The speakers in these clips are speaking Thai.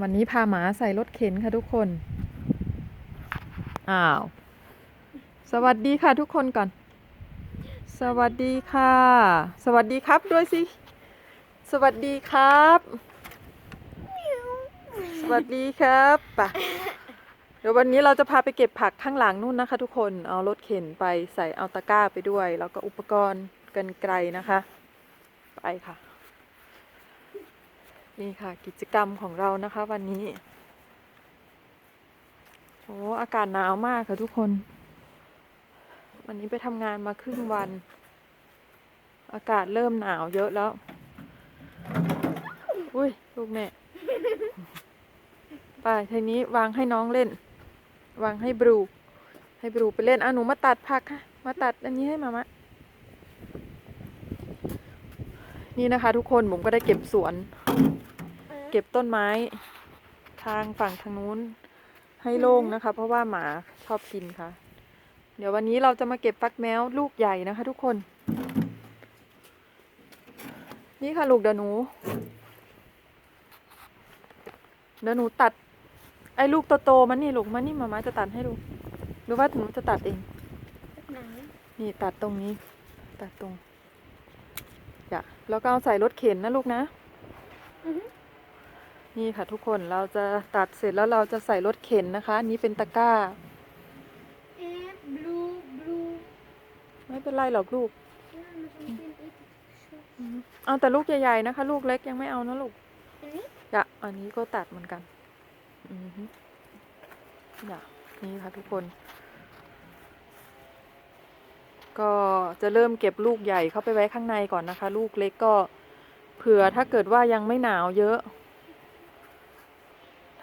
วันนี้พาหมาใส่รถเข็นค่ะทุกคน อ้าว สวัสดีค่ะทุกคนก่อน สวัสดีค่ะ สวัสดีครับด้วยสิ สวัสดีครับ สวัสดีครับไป่ะเดี๋ยววันนี้เราจะพาไปเก็บผักข้างหลังนู่นนะคะ ทุกคน เอารถเข็นไปใส่เอาตะกร้าไปด้วย แล้วก็อุปกรณ์กันไกลนะคะ ไปค่ะ นี่ค่ะ กิจกรรมของเรานะคะ วันนี้โอ้อากาศหนาวมากค่ะทุกคน วันนี้ไปทำงานมาครึ่งวัน อากาศเริ่มหนาวเยอะแล้ว อุ้ยลูกแม่ไปทีนี้วางให้น้องเล่น วางให้บรูให้บรูไปเล่นอะหนูมาตัดผักค่ะ มาตัดอันนี้ให้มามะนี่นะคะ ทุกคนผมก็ได้เก็บสวน เก็บต้นไม้ ทางฝั่งทางนู้นให้โล่งนะคะ เพราะว่าหมาชอบกินค่ะ เดี๋ยววันนี้เราจะมาเก็บฟักแมวลูกใหญ่นะคะ ทุกคน นี่ค่ะลูกเดี๋ยวหนูเดี๋ยวหนูตัด ไอ้ลูกโตๆมันนี่ลูกมันนี่มามาจะตัดให้ดูหรือว่าหนูจะตัดเองนี่ตัดตรงนี้ ตัดตรงอย่าแล้วก็เอาใส่รถเข็นนะลูกนะ อือ นี่ค่ะทุกคนเราจะตัดเสร็จแล้วเราจะใส่รถเข็นนะคะอันนี้เป็นตะกร้า เอ๊ะบลูบลูไม่เป็นไรหรอกลูกนั่นมันเป็นอีกชุดเอาแต่ลูกใหญ่ๆนะคะ ลูกเล็กยังไม่เอานะลูกอันนี้อย่าอันนี้ก็ตัดเหมือนกันอือฮึอย่านี่ค่ะทุกคน ก็จะเริ่มเก็บลูกใหญ่เข้าไปไว้ข้างในก่อนนะคะ ลูกเล็กก็เผื่อถ้าเกิดว่ายังไม่หนาวเยอะ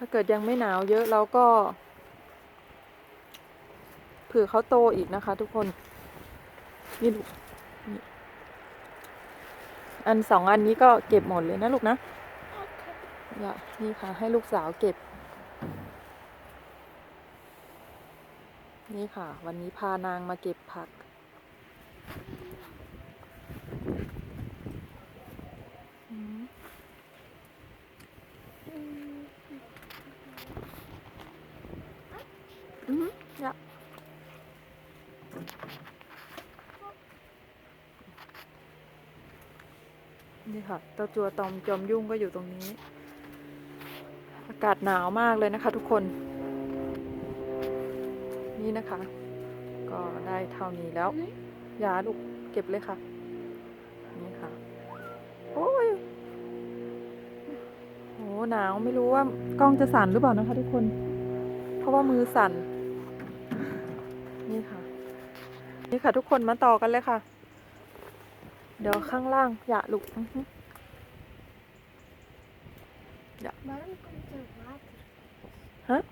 ถ้าเกิดยังไม่หนาวเยอะเราก็เผื่อเขาโตอีกนะคะ ทุกคน นี่ลูกอันสองอันนี้ก็เก็บหมดเลยนะลูกนะนี่ค่ะ ให้ลูกสาวเก็บ นี่ค่ะ วันนี้พานางมาเก็บผัก อืม อืม อืมอย่า นี่ค่ะเจ้าจัวตอมจอมยุ่งก็อยู่ตรงนี้ อากาศหนาวมากเลยนะคะ ทุกคน นี่นะคะ ก็ได้เท่านี้แล้วยาลูกเก็บเลยค่ะ นี่ค่ะ โอ้ยโหหนาวไม่รู้ว่ากล้องจะสั่นหรือเปล่านะคะ ทุกคน เพราะว่ามือสั่น นี่ค่ะ นี่ค่ะ ทุกคนมาต่อกันเลยค่ะ เดี๋ยวข้างล่างอย่าลูกอื้อหือ Waarom komt er water? Huh?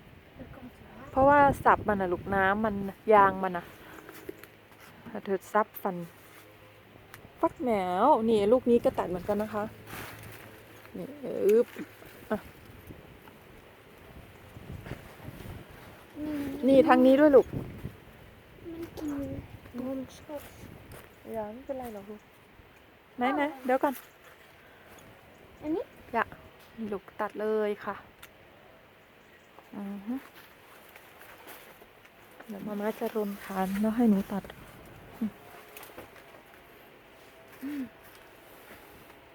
Er komt water. เพราะว่าสับมันอะลูกน้ำมันยางมันอะถ้าเธอซับฟันฟักแมวนี่ลูกนี้ก็ตัดเหมือนกันนะคะนี่อึบอะนี่ทางนี้ด้วยลูกมันกินนมชอบอย่าไม่เป็นไรหรอกลูก ไหนไหนเดี๋ยวก่อน อันนี้อย่านี่ลูกตัดเลยค่ะ อือฮึเดี๋ยวมาม่าจะรนทานแล้วให้หนูตัดอืม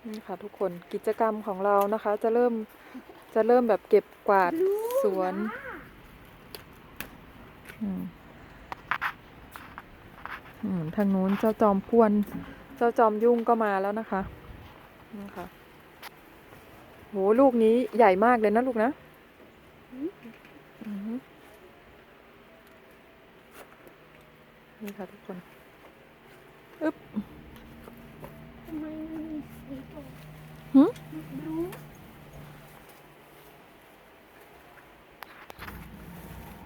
นี่ค่ะทุกคนกิจกรรมของเรานะคะ จะเริ่มจะเริ่มแบบเก็บกวาดสวนอืมอืมทางนู้นเจ้าจอมพวน เจ้าจอมยุ่งก็มาแล้วนะคะนี่ค่ะโหลูกนี้ใหญ่มากเลยนะลูกนะอือฮึนี่ค่ะทุกคนอึ๊บทำไมมันมีสีออกหึบลู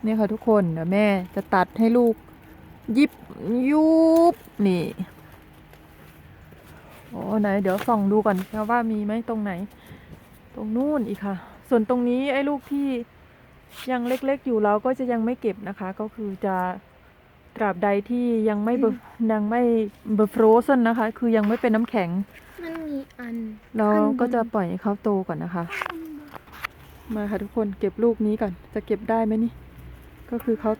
นี่ค่ะทุกคนเดี๋ยวแม่จะตัดให้ลูกยิบยุบนี่ โอ้ไหนเดี๋ยวส่องดูก่อนนะว่ามีไหมตรงไหน ตรงนู้นอีกค่ะ ส่วนตรงนี้ไอ้ลูกที่ยังเล็กๆอยู่เราก็จะยังไม่เก็บนะคะ ก็คือจะตราบใดที่ยังไม่เบอร์ยังไม่เบอร์ฟรเซนนะคะ คือยังไม่เป็นน้ำแข็ง มันมีอันเราอันก็จะปล่อยให้เขาโตก่อนนะคะอมาค่ะทุกคนเก็บลูกนี้ก่อน จะเก็บได้ไหมนี่ ก็คือเขา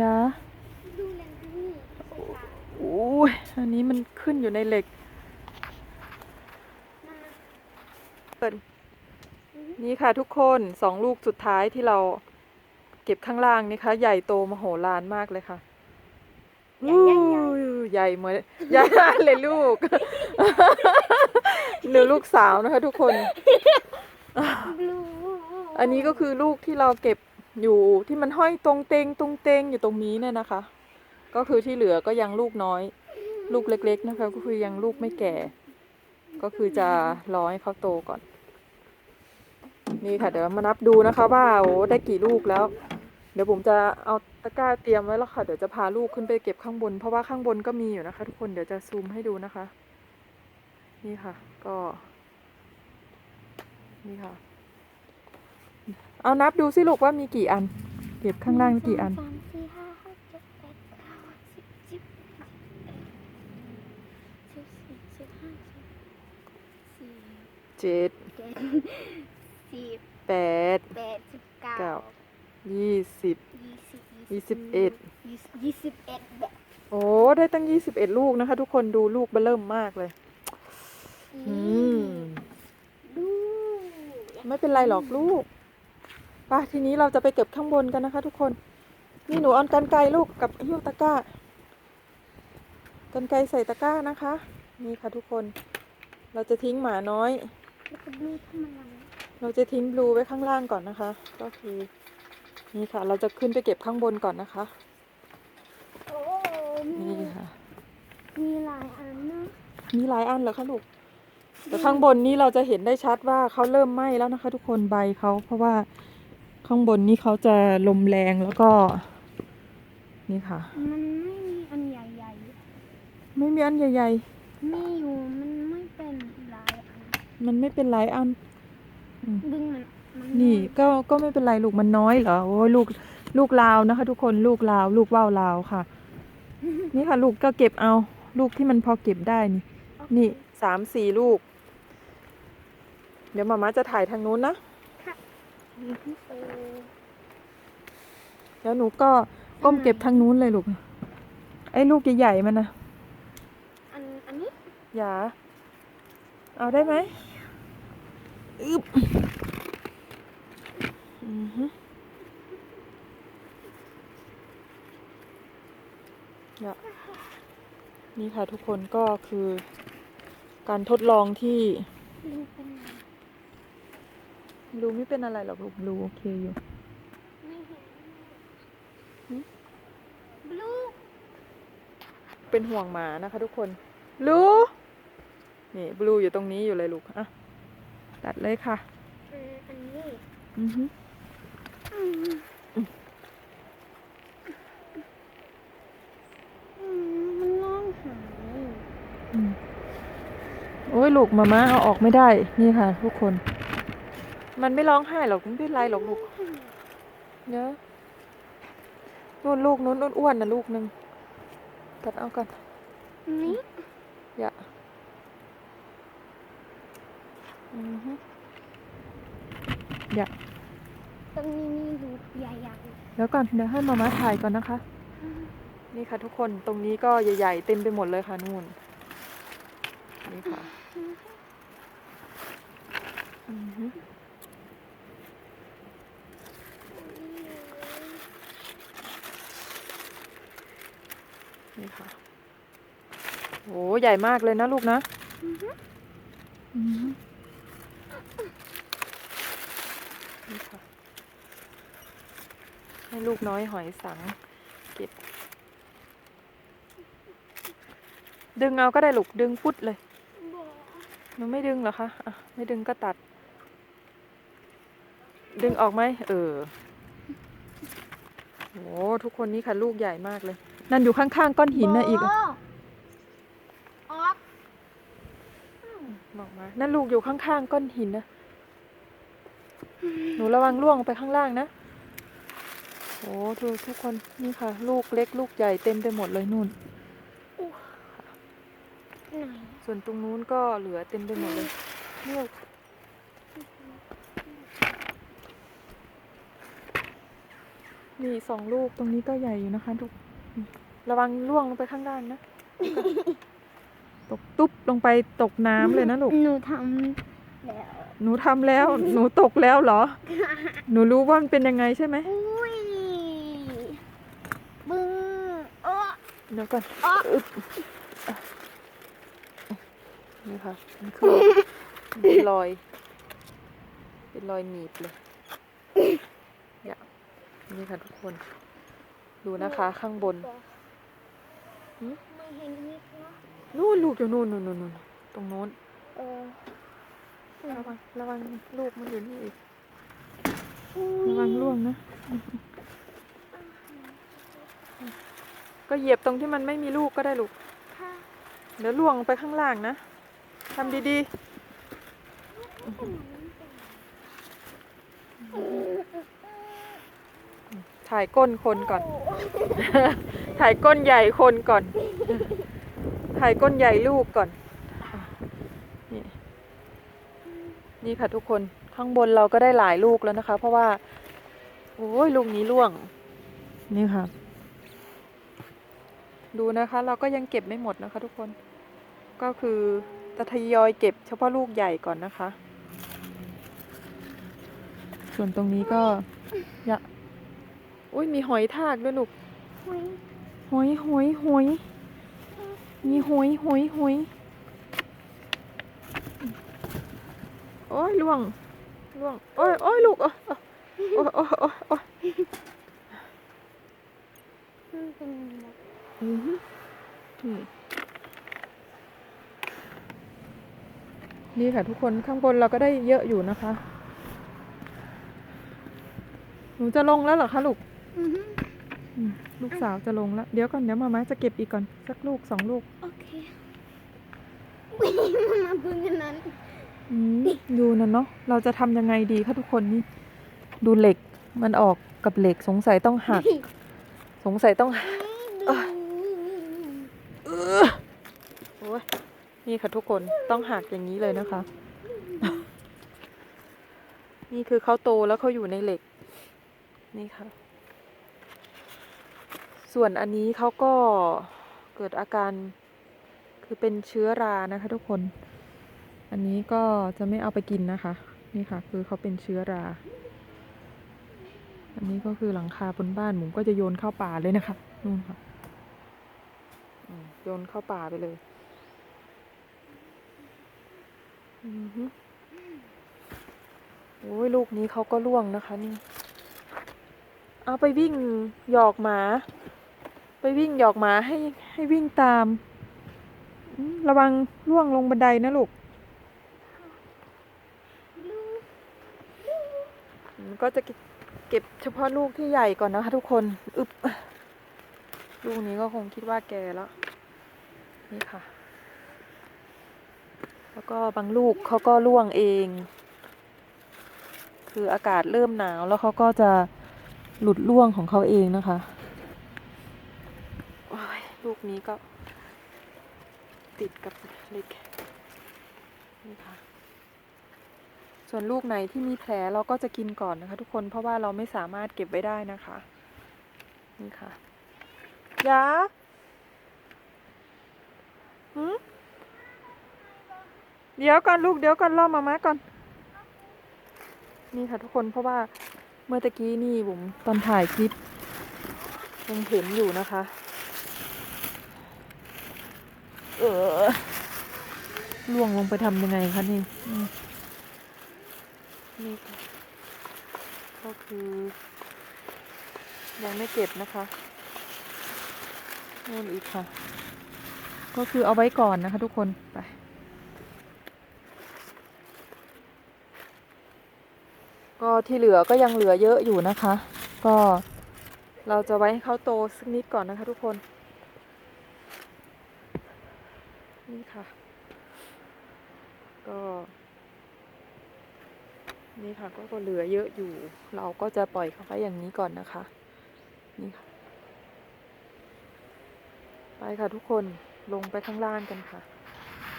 ยา ดูแลนนี่ใส่ตา โอ้ยอันนี้มันขึ้นอยู่ในเหล็กนั่นนะเปิดนี่ค่ะทุกคนสองลูกสุดท้ายที่เราเก็บข้างล่างนี่คะใหญ่โตมโหฬารมากเลยค่ะอู้ใหญ่เหมือนใหญ่มากเลยลูกหรือลูกสาวนะคะ ทุกคนบลูอันนี้ก็คือลูกที่เราเก็บอยู่ที่มันห้อยตรงเตงตรงเตงอยู่ตรงนี้เนี่ยนะคะ ก็คือที่เหลือก็ยังลูกน้อย ลูกเล็ก ๆ นะคะ ก็คือยังลูกไม่แก่ ก็คือจะรอให้เขาโตก่อน นี่ค่ะเดี๋ยวมานับดูนะคะว่าโอ้ได้กี่ลูกแล้ว เดี๋ยวผมจะเอาตะกร้าเตรียมไว้แล้วค่ะเดี๋ยวจะพาลูกขึ้นไปเก็บข้างบน เพราะว่าข้างบนก็มีอยู่นะคะ ทุกคนเดี๋ยวจะซูมให้ดูนะคะ นี่ค่ะ ก็ นี่ค่ะ เอานับดูสิลูกว่ามีกี่อัน เก็บข้างล่างกี่อัน สามสี่ห้าหกเจ็ดแปดเก้าสิบสิบเอ็ดสิบสี่สิบห้าสิบสี่ เจ็ดเจ็ดสิบแปดแปดสิบเก้าเก้ายี่สิบ ยี่สิบยี่สิบเอ็ดยี่สิบยี่สิบเอ็ดแบบโอ้ได้ตั้งยี่สิบเอ็ดลูกนะคะ ทุกคนดูลูกเบอเริ่มมากเลย อืม ดูไม่เป็นไรหรอกลูกไป่ะทีนี้เราจะไปเก็บข้างบนกันนะคะ ทุกคน นี่หนูเอากันไกลลูกกับหิ้วตะกร้า กันไกลใส่ตะกร้านะคะ นี่ค่ะทุกคน เราจะทิ้งหมาน้อย แล้วก็ดูทำอะไรเราจะทิ้งบลูไว้ข้างล่างก่อนนะคะ ก็คือนี่ค่ะ เราจะขึ้นไปเก็บข้างบนก่อนนะคะโอ้นี่ค่ะ มีหลายอันนะมีหลายอันเหรอคะลูกแต่ข้างบนนี้เราจะเห็นได้ชัดว่าเขาเริ่มไหม้แล้วนะคะ ทุกคนใบเขาเพราะว่าข้างบนนี้เขาจะลมแรงแล้วก็ นี่ค่ะ มันไม่มีอันใหญ่ไม่มีอันใหญ่ๆ มีอยู่มันไม่เป็นหลายอัน ๆ มันไม่เป็นหลายอันดึงมันมันนี่ก็ก็ไม่เป็นไรลูกมันน้อยเหรอโอ้ยลูกลูกลาวนะคะ ทุกคนลูกลาว ลูกว่าวลาวค่ะ นี่ค่ะ ลูกก็เก็บเอา ลูกที่มันพอเก็บได้นี่โอเคนี่สามสี่ลูก เดี๋ยวมาม่าจะถ่ายทางนู้นนะเออแล้วหนูก็ก้มเก็บทางนู้นเลยลูก ไอ้ลูกใหญ่ๆมันนะอันอันนี้อย่าเอาได้ไหม อึบอือฮึอย่านี่ค่ะทุกคนก็คือการทดลองที่ดูเป็นไงรูไม่เป็นอะไรหรอกลูกรูโอเคอยู่ไม่เห็นหืมบลูเป็นห่วงหมานะคะทุกคน รูนี่บลูอยู่ตรงนี้อยู่เลยลูก อะ ตัดเลยค่ะเอออันนี้อือฮึอืมอืมมันร้องหายอืมโอ้ยลูกมาม่าเอาออกไม่ได้ นี่ค่ะ ทุกคน มันไม่ร้องไห้หรอกไม่เป็นไรหรอกลูกเนอะนู่นลูกนู้นอ้วนๆนะลูกหนึ่งตัดเอากันนี่อย่า อือฮึอย่าตรงนี้มีรูปใหญ่เดี๋ยวก่อนเดี๋ยวให้มาม่าถ่ายก่อนนะคะ ๆนี่ค่ะทุกคนตรงนี้ก็ใหญ่ๆเต็มไปหมดเลยค่ะนู่นนี่ค่ะอือฮึนี่ค่ะโอ้ใหญ่มากเลยนะลูกนะอือฮึ อือฮึนี่ค่ะ ให้ลูกน้อยหอยสังเก็บ ดึงเอาก็ได้ลูกดึงพุดเลยบอกหนูไม่ดึงเหรอคะอะไม่ดึงก็ตัด ดึงออกไหมเออโหทุกคนนี่ค่ะลูกใหญ่มากเลย นั่นอยู่ข้างๆก้อนหินนะอีกบอะออกบอกมา นั่นลูกอยู่ข้างๆก้อนหินนะ หนูระวังล่วงไปข้างล่างนะ โอ้ดูทุกคนนี่ค่ะ ลูกเล็กลูกใหญ่เต็มไปหมดเลยนู่น ส่วนตรงนู้นก็เหลือเต็มไปหมดเลยเนี่ยนี่สองลูกตรงนี้ก็ใหญ่อยู่นะคะทุกระวังล่วงลงไปข้างล่างนะ ตกตุ๊บลงไปตกน้ำเลยนะลูก หนูทำแล้ว หนูทำแล้ว หนูตกแล้วเหรอ หนูรู้ว่ามันเป็นยังไงใช่ไหม เดี๋ยวก่อนอ๊ะอึ๊บอะนี่ค่ะมันคือเป็นรอย เป็นรอยหนีบเลยเนี่ยนี่ค่ะทุกคน ดูนะคะข้างบนหืมไม่เห็นนิดเนาะนู่นลูกอยู่นู่นนู่นนู่นนู่นตรงโน้นเออระวังระวังลูกมันอยู่นี่อีกอุ้ยระวังล่วงนะ ก็เหยียบตรงที่มันไม่มีลูกก็ได้ลูกค่ะเดี๋ยวล่วงไปข้างล่างนะทำดีๆ ถ่ายก้นคนก่อน ถ่ายก้นใหญ่คนก่อน ถ่ายก้นใหญ่ลูกก่อนอะนี่นี่ค่ะทุกคนข้างบนเราก็ได้หลายลูกแล้วนะคะ เพราะว่า โอ้ยลูกนี้ล่วง นี่ค่ะ ดูนะคะ เราก็ยังเก็บไม่หมดนะคะ ทุกคน ก็คือจะทยอยเก็บเฉพาะลูกใหญ่ก่อนนะคะ ส่วนตรงนี้ก็ยะอุ้ยมีหอยทากด้วยลูก หอยหอยหอยมีหอยหอยหอยโอ้ยล่วงล่วง โอ้ยโอ้ยลูกโอ้ยโอ้ยโอ้ย อ้ยโอ้ยมันเป็นแบบอือหืออืมนี่ค่ะทุกคนข้างบนเราก็ได้เยอะอยู่นะคะ หนูจะลงแล้วเหรอคะลูกอื้อหืออืมลูกสาวจะลงแล้ว เดี๋ยวก่อนเดี๋ยวมาม่าจะเก็บอีกก่อน สักลูกสองลูก โอเคอุ้ยมันมาบึ้งกันนั้นอืมดูนะเนาะเราจะทำยังไงดีคะทุกคนนี่ดูเหล็กมันออกกับเหล็กสงสัยต้องหัก สงสัยต้องหัก ดู เออโอ้ย นี่ค่ะทุกคนต้องหักอย่างนี้เลยนะคะ นี่คือเขาโตแล้วเขาอยู่ในเหล็ก นี่ค่ะ ส่วนอันนี้เขาก็เกิดอาการคือเป็นเชื้อรานะคะ ทุกคน อันนี้ก็จะไม่เอาไปกินนะคะ นี่ค่ะ คือเขาเป็นเชื้อรา อันนี้ก็คือหลังคาบนบ้านหมูก็จะโยนเข้าป่าเลยนะคะนู่นค่ะโยนเข้าป่าไปเลยอือฮึ โอ้ยลูกนี้เขาก็ล่วงนะคะนี่ เอาไปวิ่งหยอกหมา ไปวิ่งหยอกหมาให้ให้วิ่งตาม ระวังล่วงลงบันไดนะลูก ก็จะเก็บเก็บเฉพาะลูกที่ใหญ่ก่อนนะคะทุกคน อึบลูกนี้ก็คงคิดว่าแกแล้ว นี่ค่ะ แล้วก็บางลูกเขาก็ร่วงเอง คืออากาศเริ่มหนาวแล้วเขาก็จะหลุดร่วงของเขาเองนะคะโอ้ยลูกนี้ก็ติดกับเล็กนี่ค่ะ ส่วนลูกไหนที่มีแผลเราก็จะกินก่อนนะคะ ทุกคนเพราะว่าเราไม่สามารถเก็บไว้ได้นะคะ นี่ค่ะยาหืม เดี๋ยวก่อนลูกเดี๋ยวก่อนรอมาม่าก่อน นี่ค่ะทุกคนเพราะว่าเมื่อตะกี้นี่ผมตอนถ่ายคลิปยังเห็นอยู่นะคะ เออล่วงลงไปทำยังไงคะนี่นี่ก็คือยังไม่เก็บนะคะนู่นอีกค่ะ ก็คือเอาไว้ก่อนนะคะทุกคนไป ก็ที่เหลือก็ยังเหลือเยอะอยู่นะคะ ก็เราจะไว้ให้เขาโตสักนิดก่อนนะคะทุกคน นี่ค่ะ ก็ นี่ค่ะก็เหลือเยอะอยู่ เราก็จะปล่อยเขาไว้อย่างนี้ก่อนนะคะ นี่ค่ะ ไปค่ะทุกคนลงไปข้างล่างกันค่ะ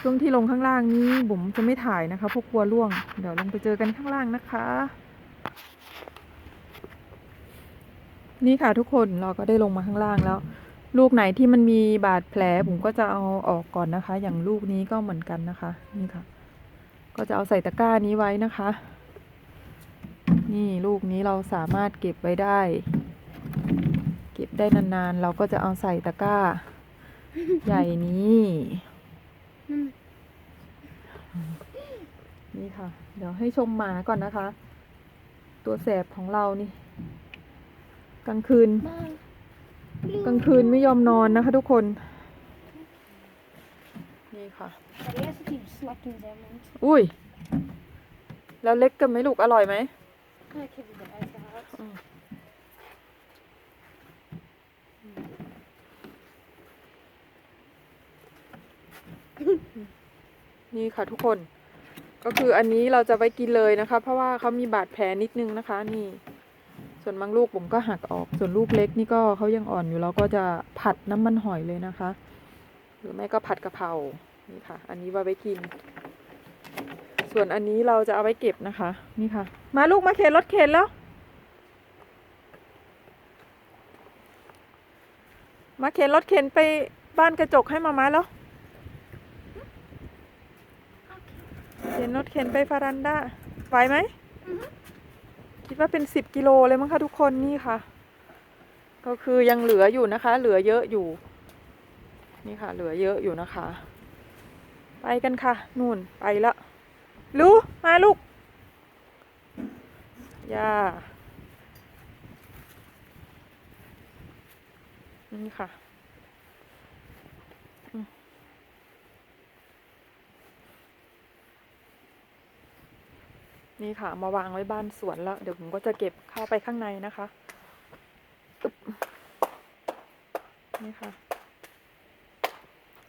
ช่วงที่ลงข้างล่างนี้บุ๋มจะไม่ถ่ายนะคะเพราะกลัวล่วง เดี๋ยวลงไปเจอกันข้างล่างนะคะ นี่ค่ะทุกคนเราก็ได้ลงมาข้างล่างแล้ว ลูกไหนที่มันมีบาดแผลผมก็จะเอาออกก่อนนะคะ อย่างลูกนี้ก็เหมือนกันนะคะ นี่ค่ะ ก็จะเอาใส่ตะกร้านี้ไว้นะคะ นี่ลูกนี้เราสามารถเก็บไว้ได้ เก็บได้นานๆ เราก็จะเอาใส่ตะกร้า ใหญ่นี้นี่ค่ะ เดี๋ยวให้ชมหมาก่อนนะคะ ตัวแสบของเรานี่ กลางคืนบ้างกลางคืนไม่ยอมนอนนะคะทุกคน นี่ค่ะแต่เรียกสกิปสลักกินแซมมันอุ้ย แล้วเล็กกันไหมลูกอร่อยไหมก็แค่เป็นไอซ์ครับนี่ค่ะทุกคน ก็คืออันนี้เราจะไว้กินเลยนะคะ เพราะว่าเขามีบาดแผลนิดนึงนะคะ นี่ ส่วนบางลูกผมก็หักออก ส่วนลูกเล็กนี่ก็เขายังอ่อนอยู่เราก็จะผัดน้ำมันหอยเลยนะคะ หรือไม่ก็ผัดกะเพรานี่ค่ะ อันนี้ไว้ไว้กิน ส่วนอันนี้เราจะเอาไว้เก็บนะคะ นี่ค่ะ มาลูกมาเข็นรถเข็นแล้ว มาเข็นรถเข็นไปบ้านกระจกให้มามาแล้วเข็นรถเข็นไปฟารันดาไหวไหม คิดว่าเป็นสิบกิโลเลยมั้งคะทุกคนนี่ค่ะ ก็คือยังเหลืออยู่นะคะ เหลือเยอะอยู่ นี่ค่ะ เหลือเยอะอยู่นะคะ ไปกันค่ะนู่นไปละลูมาลูกย่านี่ค่ะ นี่ค่ะ มาวางไว้บ้านสวนแล้ว เดี๋ยวผมก็จะเก็บเข้าไปข้างในนะคะอึ๊บนี่ค่ะ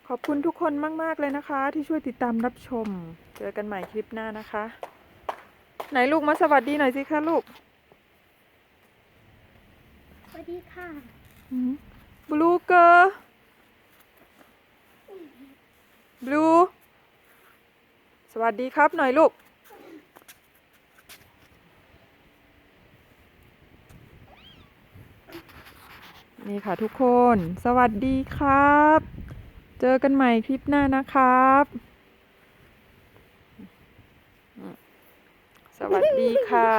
ขอบคุณทุกคนมาก ๆ เลยนะคะ ที่ช่วยติดตามรับชม เจอกันใหม่คลิปหน้านะคะ ไหนลูกมาสวัสดีหน่อยสิคะลูก สวัสดีค่ะบลูเกอร์บลู สวัสดีครับหน่อยลูก นี่ค่ะทุกคน สวัสดีครับ เจอกันใหม่คลิปหน้านะครับ สวัสดีค่ะ